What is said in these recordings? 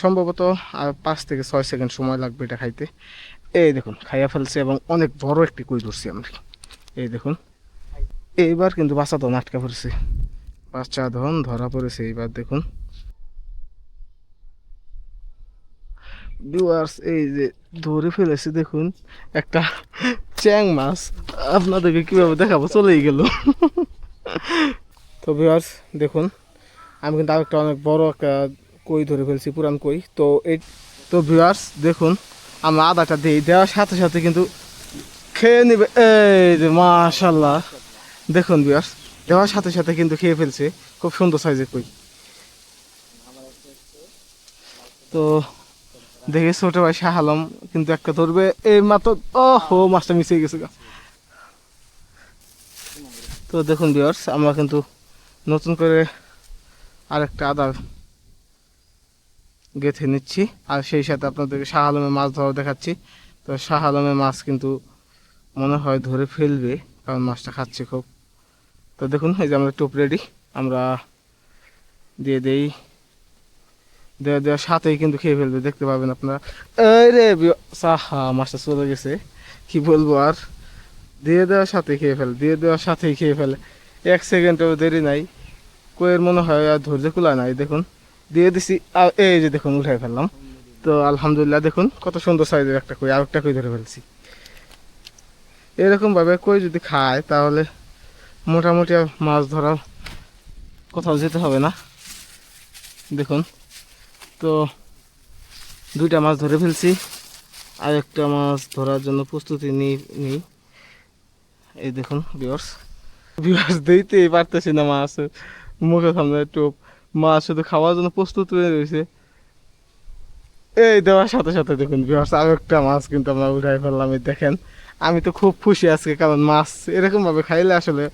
সম্ভবত পাঁচ থেকে ছয় সেকেন্ড সময় লাগবে এটা খাইতে। এই দেখুন, খাইয়া ফেলছে এবং অনেক বড় একটি কই ধরছি আমরা। এই দেখুন, এইবার কিন্তু বাচ্চা ধন আটকা পড়েছে। বাচ্চা ধন ধরা পড়েছে এইবার দেখুন। ভিউয়ার্স এই যে ধরে ফেলেছি, দেখুন, একটা চ্যাং মাছ আপনাদেরকে কীভাবে দেখাবো, চলেই গেল। তো ভিউয়ার্স দেখুন, আমি কিন্তু আরেকটা অনেক বড় একটা কই ধরে ফেলছি, পুরান কই। তো এই, তো ভিউয়ার্স দেখুন, আমরা আদাটা দিই। দেওয়ার সাথে সাথে কিন্তু খেয়ে নেবে। এই যে মাশাল্লাহ দেখুন ভিউয়ার্স দেওয়ার সাথে সাথে কিন্তু খেয়ে ফেলছে। খুব সুন্দর সাইজের কই। তো দেখে ছোট ভাই শাহ আলম কিন্তু একটা ধরবে। এই মাত্র ও হো মাছটা মিশে গেছে। তো দেখুন ভিউয়ার্স আমরা কিন্তু নতুন করে আরেকটা আদা গেঁথে নিচ্ছি। আর সেই সাথে আপনাদেরকে শাহ আলমের মাছ ধরা দেখাচ্ছি। তো শাহ আলমের মাছ কিন্তু মনে হয় ধরে ফেলবে, কারণ মাছটা খাচ্ছে খুব। তো দেখুন, এই যে আমরা টোপ রেডি আমরা দিয়ে দেই। দেওয়া দেওয়ার সাথেই কিন্তু খেয়ে ফেলবে, দেখতে পাবেন আপনারা। এই রে সাহা, মাছটা চলে গেছে। কি বলব আর? দিয়ে দেওয়ার সাথে খেয়ে ফেলে, দিয়ে দেওয়ার সাথেই খেয়ে ফেলে। এক সেকেন্ডেও দেরি নাই। কোয়ের মনে হয় আর ধৈর্য কুলা নাই, দেখুন। দিয়ে দিছি। এই যে দেখুন, উঠাই ফেললাম। তো আলহামদুলিল্লাহ, দেখুন, কত সুন্দর সাইজের একটা কই আর একটা কই ধরে ফেলছি। এরকম ভাবে কই যদি খায়, তাহলে মোটামুটি মাছ ধরার কোথাও যেতে হবে না। দেখুন, তো দুইটা মাছ ধরে ফেলছি। আর একটা মাছ ধরার জন্য প্রস্তুতি নিই নিই। এই দেখুন বিয়ার্স বিয়ার্স দিতেই পারতেছি না মাছ মুখের সামনে টোপ। মাছ শুধু খাওয়ার জন্য প্রস্তুত হয়ে রয়েছে। এই দেওয়ার সাথে সাথে দেখুন বিয়ার্স আর একটা মাছ কিন্তু আমরা উঠাই ফেললাম দেখেন। আমি তো খুব খুশি আজকে, কারণ মাছ এরকম ভাবে খাইলে আসলে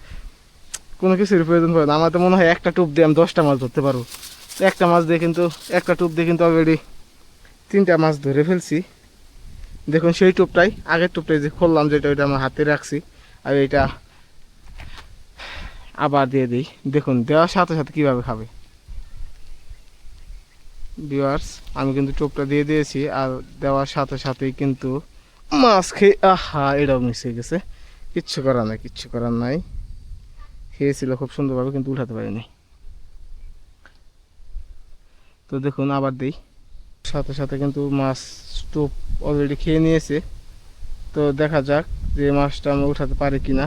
কোনো কিছুর প্রয়োজন পড়ে না। আমার তো মনে হয় একটা টুপ দিয়ে আমি দশটা মাছ ধরতে পারব। একটা মাছ দিয়ে কিন্তু, একটা টুপ দিয়ে কিন্তু অলরেডি তিনটা মাছ ধরে ফেলছি। দেখুন সেই টোপটাই, আগের টোপটাই যে খুললাম, যেটা ওইটা আমার হাতে রাখছি। আর এটা আবার দিয়ে দিই। দেখুন, দেওয়ার সাথে সাথে কীভাবে খাবে। ভিউয়ার্স আমি কিন্তু টোপটা দিয়ে দিয়েছি আর দেওয়ার সাথে সাথেই কিন্তু মাছ খেয়ে, আহা, এটাও মিশে গেছে। কিচ্ছু করার নাই, কিচ্ছু করার নাই। খেয়েছিল খুব সুন্দরভাবে, কিন্তু উঠাতে পারিনি। তো দেখুন, আবার দিই। সাথে সাথে কিন্তু মাছ টোপ অলরেডি খেয়ে নিয়েছে। তো দেখা যাক যে মাছটা আমরা উঠাতে পারি কিনা।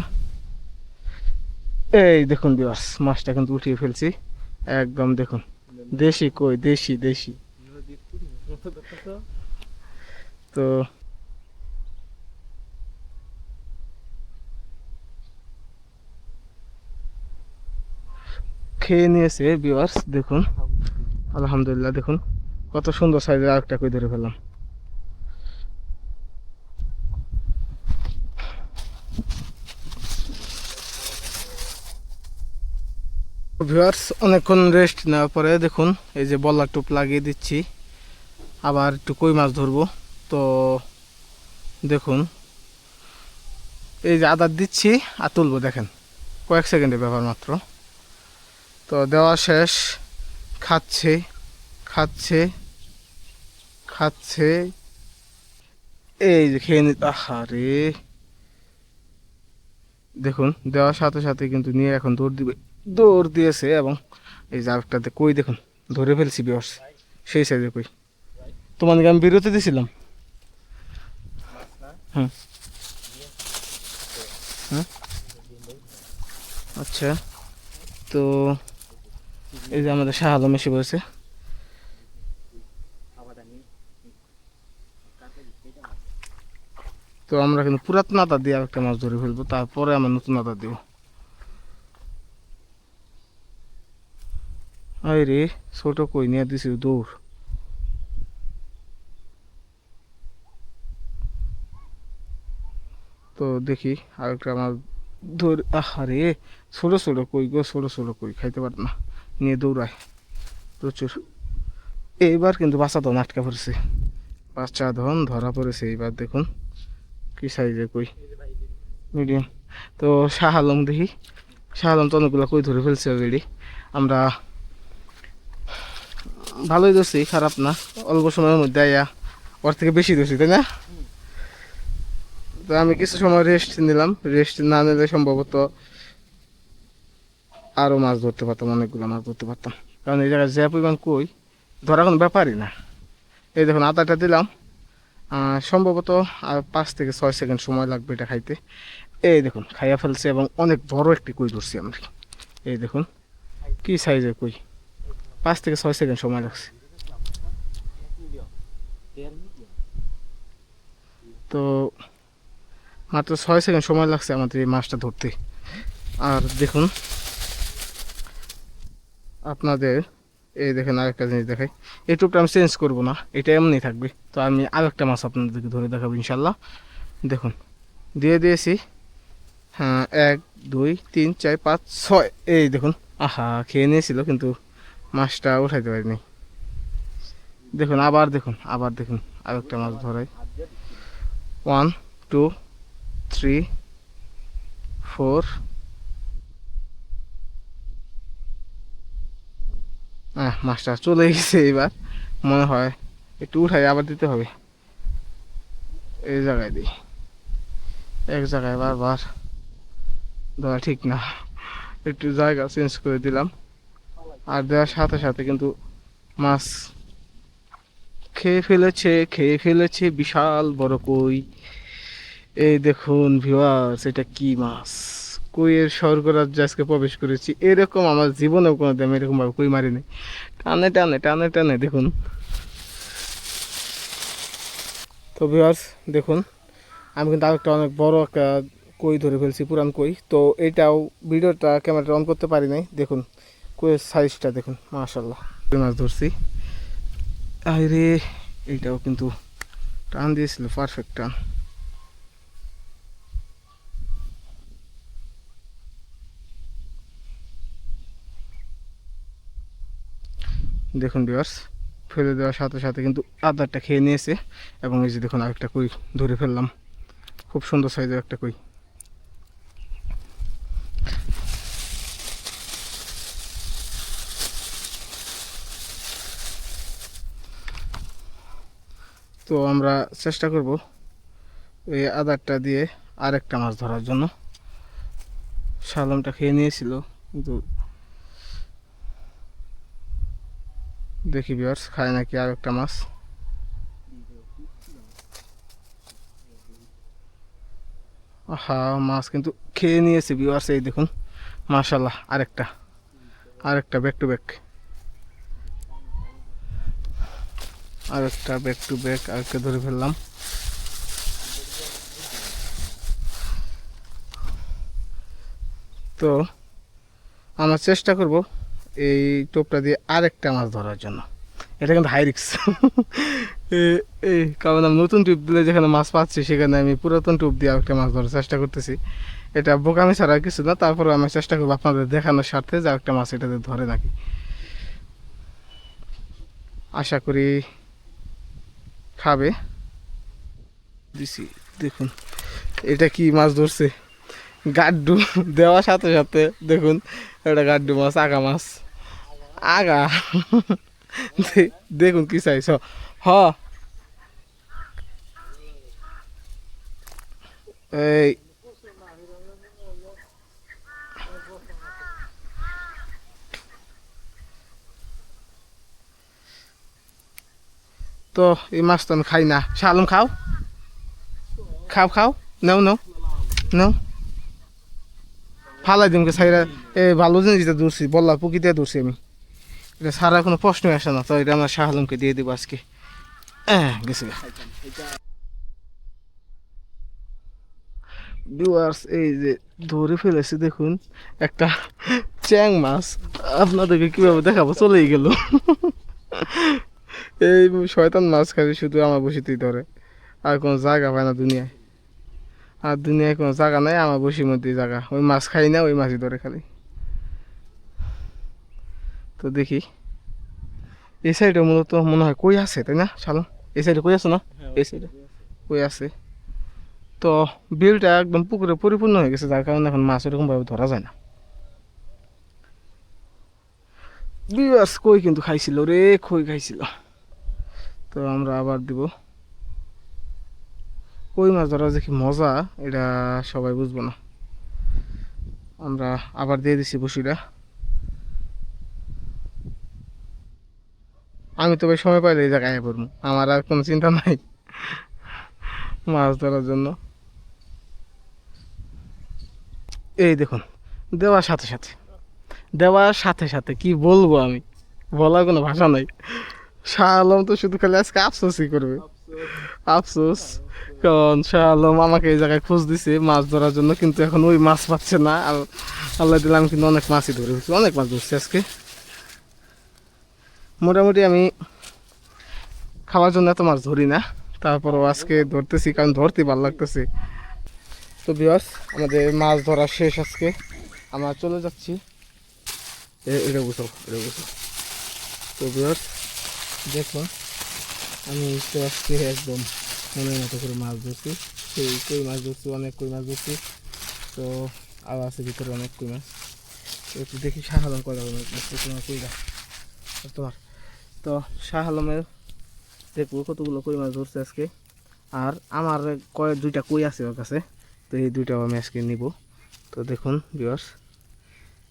এই দেখুন বিবাস মাছটা কিন্তু উঠিয়ে ফেলছি। একদম দেখুন। দেশি কই, দেশি দেশি। তো খেয়ে নিয়েছে বিওয়ার্স দেখুন। আলহামদুলিল্লাহ, দেখুন। কত সুন্দর সাইজের আরেকটা কই ধরে ফেললাম। ভিউয়ার্স অনেকক্ষণ রেস্ট নেওয়ার পরে দেখুন, এই যে বল্লার টুপ লাগিয়ে দিচ্ছি। আবার একটু কই মাছ ধরবো। তো দেখুন, এই যে আদার দিচ্ছি আর তুলবো, দেখেন, কয়েক সেকেন্ডের ব্যাপার মাত্র। তো দেওয়া শেষ, খাচ্ছে খাচ্ছে খাচ্ছে। এই যে খেয়ে নি আহারে। দেখুন, দেওয়ার সাথে সাথে কিন্তু নিয়ে এখন দৌড় দিবে। দৌড় দিয়েছে এবং এই যে আরেকটাতে কই দেখুন, ধরে ফেলছি বিয়স সেই সাইজে কই। তোমাদেরকে আমি বিরতি দিছিলাম। হুম। হুম। আচ্ছা তো এই যে আমাদের শাহ আলম এসে বসে তো আমরা কিন্তু পুরাতন আদা দিয়ে আরেকটা মাছ ধরে ফেলব, তারপরে আমরা নতুন আদা দিব। আরে রে ছোট কই নিয়ে দিছি দৌড়। তো দেখি আরেকটা আমার ধর, আহারে, ছোট ছোট কই গো, ছোট ছোট কই, খাইতে পারে না। নিয়ে দৌড়ায়, প্রচুর। এইবার কিন্তু বাচ্চা ধন আটকা পড়েছে। বাচ্চা ধন ধরা পড়েছে, এইবার দেখুন কি সাইজে কই। মিডিয়াম তো শাহ আলম দেখি, শাহ আলম তো অনেকগুলো কই ধরে ফেলছে অলরেডি আমরা ভালোই ধরছি, খারাপ না। অল্প সময়ের মধ্যে আইয়া ওর থেকে বেশি ধরছি, তাই না? তো আমি কিছু সময় রেস্ট নিলাম। রেস্ট না নিলে সম্ভবত আরও মাছ ধরতে পারতাম, অনেকগুলো মাছ ধরতে পারতাম। কারণ এই জায়গায় যে পরিমাণ কই ধরা কোনো ব্যাপারই না। এই দেখুন আদাটা দিলাম। সম্ভবত আর পাঁচ থেকে ছয় সেকেন্ড সময় লাগবে এটা খাইতে। এই দেখুন, খাইয়া ফেলছে এবং অনেক বড় একটি কই ধরছি আমরা। এই দেখুন, কি সাইজের কই? পাঁচ থেকে ছয় সেকেন্ড সময় লাগছে। তো মাত্র ছয় সেকেন্ড সময় লাগছে আমাদের এই মাছটা ধরতে। আর দেখুন, আপনাদের এই দেখেন আরেকটা জিনিস দেখাই। এই টুপটা আমি চেঞ্জ করব না, এটা এমনি থাকবে। তো আমি আরেকটা মাছ আপনাদেরকে ধরে দেখাবো ইনশাল্লাহ দেখুন, দিয়ে দিয়েছি হ্যাঁ এক, দুই, তিন, চার, পাঁচ, ছয়। এই দেখুন, আহা, খেয়ে নিয়েছিল কিন্তু মাছটা উঠাইতে পারিনি। দেখুন, আবার দেখুন আবার দেখুন, আরেকটা মাছ ধরাই। ওয়ান টু থ্রি ফোর হ্যাঁ মাছটা চলে গেছে এবার মনে হয় একটু উঠাই, আবার দিতে হবে। এই জায়গায় দিই। এক জায়গায় বারবার দেওয়া ঠিক না। একটু জায়গা চেঞ্জ করে দিলাম। আর দেওয়ার সাথে সাথে কিন্তু মাছ খেয়ে ফেলেছে খেয়ে ফেলেছে বিশাল বড় কই। এই দেখুন ভিউয়ার্স এটা কি মাছ? কইয়ের স্বর্গরাজ্যে আজকে প্রবেশ করেছি। এরকম আমার জীবনেও কোনো দাম এরকম ভাবে কই মারিনি। টানে টানে টানে টানে, দেখুন। তো ভিউয়ার্স দেখুন, আমি কিন্তু আরেকটা অনেক বড় একটা কই ধরে ফেলছি, পুরান কই। তো এটাও, ভিডিওটা, ক্যামেরাটা অন করতে পারি নাই, দেখুন। কইয়ের সাইজটা দেখুন মাশাল্লাহ মাছ ধরছি। আরে এইটাও কিন্তু টান দিয়েছিল পারফেক্ট টান। দেখুন বিয়ার্স ফেলে দেওয়ার সাথে সাথে কিন্তু আদারটা খেয়ে নিয়েছে, এবং এই যে দেখুন আরেকটা কই ধরে ফেললাম। খুব সুন্দর সাইজের একটা কই। তো আমরা চেষ্টা করব এই আদারটা দিয়ে আরেকটা মাছ ধরার জন্য। শালমটা খেয়ে নিয়েছিল, কিন্তু দেখি বিয়ার্স খায় নাকি আর একটা মাছ? হা মাছ কিন্তু খেয়ে নিয়েছে বিয়ার্স এই দেখুন। মাশাল্লাহ আরেকটা আরেকটা ব্যাক টু ব্যাক আরেকটা ব্যাক টু ব্যাক আরেকটা ধরে ফেললাম। তো আমরা চেষ্টা করব এই টোপটা দিয়ে আরেকটা মাছ ধরার জন্য। এটা কিন্তু হাই রিক্স এই কারণ আমি নতুন টিউব দিলে যেখানে মাছ পাচ্ছি, সেখানে আমি পুরাতন টিউব দিয়ে আরেকটা মাছ ধরার চেষ্টা করতেছি। এটা বোকামি ছাড়া আর কিছু না, তারপরে আমি চেষ্টা করব আপনাদের দেখানোর স্বার্থে যে আরেকটা মাছ এটাতে ধরে নাকি। আশা করি খাবে। দিছি, দেখুন, এটা কি মাছ ধরছে? গাড্ডু দেওয়ার সাথে সাথে, দেখুন, এটা গাড্ডু মাছ, আগা মাছ। আগা দেখুন কি চাইছ হ। এই তো এই মাছ তো আমি খাই না। শালম খাও? খাও খাও। নাও নাও। নাও। ফালাই দিমকে সাইরা এ ভালো জিনিস দূরছি বললা পুকিতে দূরছি আমি। এটা সারা কোনো প্রশ্নই আসে না। তো এটা আমরা শাহ দিয়ে দেবো আজকে। আহ, গেছে। ভিউয়ার্স এই যে ধরে ফেলেছি দেখুন একটা চ্যাং মাছ। আপনাদেরকে কীভাবে দেখাবো? চলেই গেল। এই শয়তান মাছ খালি শুধু আমার বসিতেই ধরে। আর কোনো জায়গা পায় না দুনিয়ায়। আর দুনিয়ায় কোনো জায়গা নাই আমার বসির মধ্যেই জায়গা। ওই মাছ খাই না ওই মাছই ধরে খালি। তো দেখি এই সাইডে মূলত মনে হয় কই আছে তাই না শালম এই সাইডে কই আছে না? এই সাইডে কই আছে? তো বিলটা একদম পুকুরে পরিপূর্ণ হয়ে গেছে যার কারণে এখন মাছ এরকমভাবে ধরা যায় না। বিবাস কই কিন্তু খাইছিল রে কই খাইছিল? তো আমরা আবার দিব। কই মাছ ধরা যে কি মজা, এটা সবাই বুঝব না। আমরা আবার দিয়ে দিছি বসিটা আমি তো ভাই সময় পাইলে এই জায়গায় পড়ব। আমার আর কোনো চিন্তা নাই মাছ ধরার জন্য। এই দেখুন, দেওয়ার সাথে সাথে, দেওয়ার সাথে সাথে কি বলব আমি? বলার কোনো ভাষা নাই। শাহ আলম তো শুধু খালি আজকে আফসোসই করবে। আফসোস। কারণ শাহ আলম আমাকে এই জায়গায় খোঁজ দিছে মাছ ধরার জন্য, কিন্তু এখন ওই মাছ পাচ্ছে না। আর আল্লাহ দিলে আমি কিন্তু অনেক মাছই ধরে অনেক মাছ ধরছি আজকে। মোটামুটি আমি খাওয়ার জন্য এত মাছ ধরি না, তারপরও আজকে ধরতেছি, কারণ ধরতে ভালো লাগতেছে। তো বিয়াস আমাদের মাছ ধরা শেষ আজকে। আমরা চলে যাচ্ছি। এটা বুঝো এটা বুঝো তো বিয়াস দেখুন আমি তো আজকে একদম মনের মতো করে মাছ ধরছি। সেই কই মাছ ধরছি, অনেক কই মাছ ধরছি। তো আর আছে ভিতরে অনেক কই মাছ। একটু দেখি শাহ আলম ধরছে, তোমার কইরা। তোমার। তো শাহ আলমের দেখব কতগুলো কই মাছ ধরছে আজকে। আর আমার কয় দুইটা কই আছে ওর কাছে। তো এই দুইটাও আমি আজকে নিব। তো দেখুন বিয়ার্স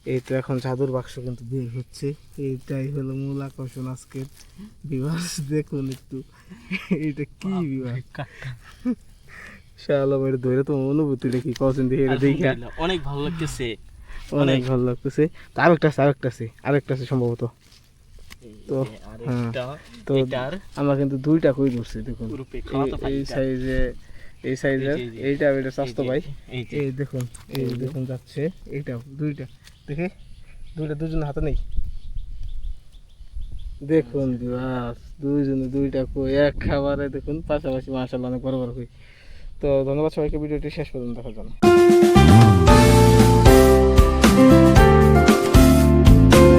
এই তো এখন জাদুর বাক্স কিন্তু বের হচ্ছে। এইটাই হলো মূল আকর্ষণ আজকের বিবাস দেখুন একটু এইটা কি বিবাস শাহ আলমের ধরে তো কছেন দেখে এটা দেখা। অনেক ভালো লাগতেছে। অনেক ভালো লাগতেছে। তো আরেকটা আছে আরেকটা আছে আরেকটা আছে সম্ভবত। তো, এই তো আমরা কিন্তু দুইটা কই ধরছি দেখুন। এই-। সাইজে এই সাইজের? এইটা এটা স্বাস্থ্য ভাই? এই দেখুন এই দেখুন যাচ্ছে। এইটা দুইটা। দেখে দুইটা দুজন হাতে নেই? দেখুন বাস দুইজনে দুইটা কই? এক খাবারে দেখুন পাশাপাশি মাসাল্লাহ অনেক বড় বড় কই। তো ধন্যবাদ সবাইকে ভিডিওটি শেষ পর্যন্ত দেখার জন্য।